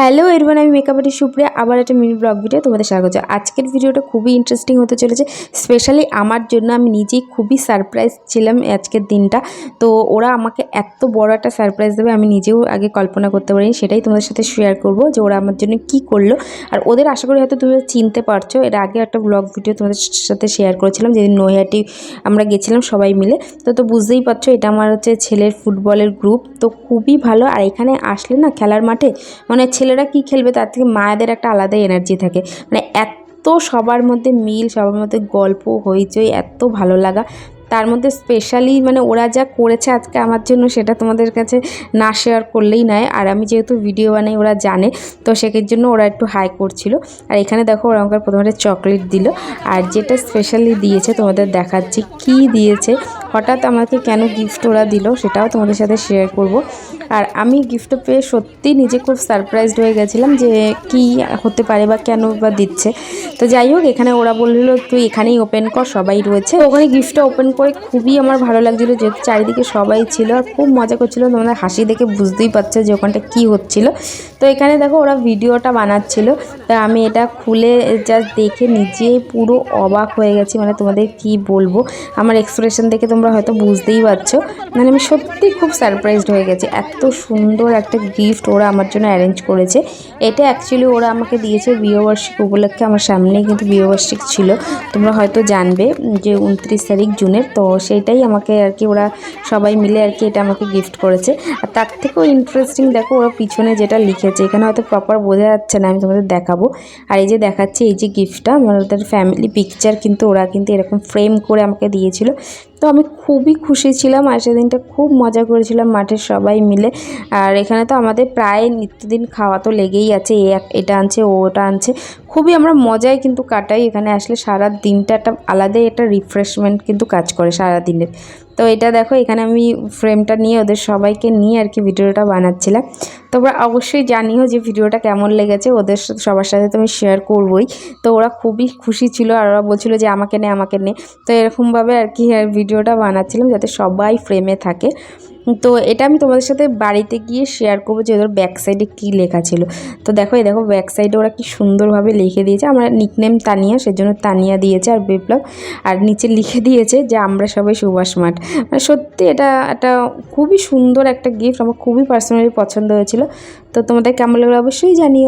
Hello এরবার আমি makeup artist Supriya. আবার একটা মিনি ব্লগ ভিডিও তোমাদের স্বাগত। আজকের ভিডিওটা খুবই ইন্টারেস্টিং হতে চলেছে। স্পেশালি আমার জন্য আমি নিজেই খুবই সারপ্রাইজ ছিলাম আজকের দিনটা। তো ওরা আমাকে এত বড় একটা সারপ্রাইজ দেবে, আমি নিজেও আগে কল্পনা করতে পারিনি। সেটাই তোমাদের সাথে শেয়ার করব যে ওরা আমার জন্য কি করল। আর ওদের আশা করি হয়তো তুমি চিনতে পারছ, এর আগে একটা ব্লগ ভিডিও তোমাদের সাথে শেয়ার করেছিলাম, যেদিন নৈহাটি আমরা গেছিলাম সবাই মিলে। তো তো বুঝতেই পারছ, এটা আমার হচ্ছে ছেলের ফুটবলের গ্রুপ তো খুবই ভালো। আর এখানে আসলে না খেলার মাঠে মানে ছেলেরা কি খেলবে তার থেকে মায়েদের একটা আলাদাই এনার্জি থাকে। মানে এত সবার মধ্যে মিল, সবার মধ্যে গল্প, হইচই, এত ভালো লাগা। তার মধ্যে স্পেশালি মানে ওরা যা করেছে আজকে আমার জন্য সেটা তোমাদের কাছে না শেয়ার করলেই নয়। আর আমি যেহেতু ভিডিও বানাই, ওরা জানে, তো সেকের জন্য ওরা একটু হাই করছিল। আর এখানে দেখো ওরা আমাকে প্রথমে চকলেট দিল। আর যেটা স্পেশালি দিয়েছে তোমাদের দেখাচ্ছি, কি দিয়েছে? হঠাৎ আমাকে কেন গিফট ওরা দিল সেটাও তোমাদের সাথে শেয়ার করব। আর আমি গিফট পেয়ে সত্যি নিজে খুব সারপ্রাইজড হয়ে গেছিলাম যে কি হতে পারে বা কেন বা দিচ্ছে। তো যাই হোক, এখানে ওরা বলল, তুই এখানেই ওপেন কর, সবাই রয়েছে। ওখানে গিফটটা ওপেন করে খুবই আমার ভালো লাগছিল, যেহেতু চারিদিকে সবাই ছিল আর খুব মজা করছিল তোমাদের হাসি দেখে বুঝতেই পারছে যে ওখানটা কী হচ্ছিল। তো এখানে দেখো, ওরা ভিডিওটা বানাচ্ছিল। তো আমি এটা খুলে জাস্ট দেখে নিজেই পুরো অবাক হয়ে গেছি মানে তোমাদের কি বলব? আমার এক্সপ্রেশন দেখে তোমরা হয়তো বুঝতেই পারছ। মানে আমি সত্যি খুব সারপ্রাইজড হয়ে গেছি। এত সুন্দর একটা গিফট ওরা আমার জন্য অ্যারেঞ্জ করেছে। এটা অ্যাকচুয়ালি ওরা আমাকে দিয়েছে বিয়েবার্ষিক উপলক্ষে আমার সামনেই কিন্তু বিয়েবার্ষিক ছিল। তোমরা হয়তো জানবে যে উনত্রিশ তারিখ জুনের, তো সেইটাই আমাকে আর কি ওরা সবাই মিলে আর কি এটা আমাকে গিফট করেছে। আর তার থেকেও ইন্টারেস্টিং দেখো ওরা পিছনে যেটা লিখেছে, এখানে হয়তো প্রপার বোঝা যাচ্ছে না, আমি তোমাদের দেখাবো। আর এই যে দেখাচ্ছি, এই যে গিফটটা আমাদের ফ্যামিলি পিকচার কিন্তু ওরা কিন্তু এরকম ফ্রেম করে আমাকে দিয়েছিল। তো আমি খুবই খুশি ছিলাম আর সেদিনটা খুব মজা করেছিলাম মাঠের সবাই মিলে। আর এখানে তো আমাদের প্রায় নিত্যদিন খাওয়া তো লেগেই আছে, এ এটা আনছে, ও ওটা আনছে। খুবই আমরা মজায় কিন্তু কাটাই, এখানে আসলে সারা দিনটা একটা আলাদাই একটা রিফ্রেশমেন্ট কিন্তু কাজ করে সারা দিনের তো এটা দেখো, এখানে আমি ফ্রেমটা নিয়ে ওদের সবাইকে নিয়ে আর কি ভিডিওটা বানাচ্ছিলাম। তোমরা অবশ্যই জানিও যে ভিডিওটা কেমন লেগেছে, ওদের সবার সাথে তুমি শেয়ার করবোই। তো ওরা খুবই খুশি ছিল আর ওরা বলছিল যে আমাকে নে আমাকে নে। তো এরকমভাবে আর কি ভিডিওটা বানাচ্ছিলাম যাতে সবাই ফ্রেমে থাকে। তো এটা আমি তোমাদের সাথে বাড়িতে গিয়ে শেয়ার করব যে ওদের ব্যাক সাইডে কী লেখা ছিল। তো দেখো, এই দেখো ব্যাক সাইডে ওরা কি সুন্দরভাবে লিখে দিয়েছে। আমরা নিকনেম তানিয়া, সেজন্য তানিয়া দিয়েছে আর বিপ্লব। আর নিচে লিখে দিয়েছে যে, আমরা সবাই সুভাষ মাঠ। মানে সত্যি এটা একটা খুবই সুন্দর একটা গিফট আমার খুবই পার্সোনালি পছন্দ হয়েছিল। তো তোমাদের কেমন লাগল অবশ্যই জানিও।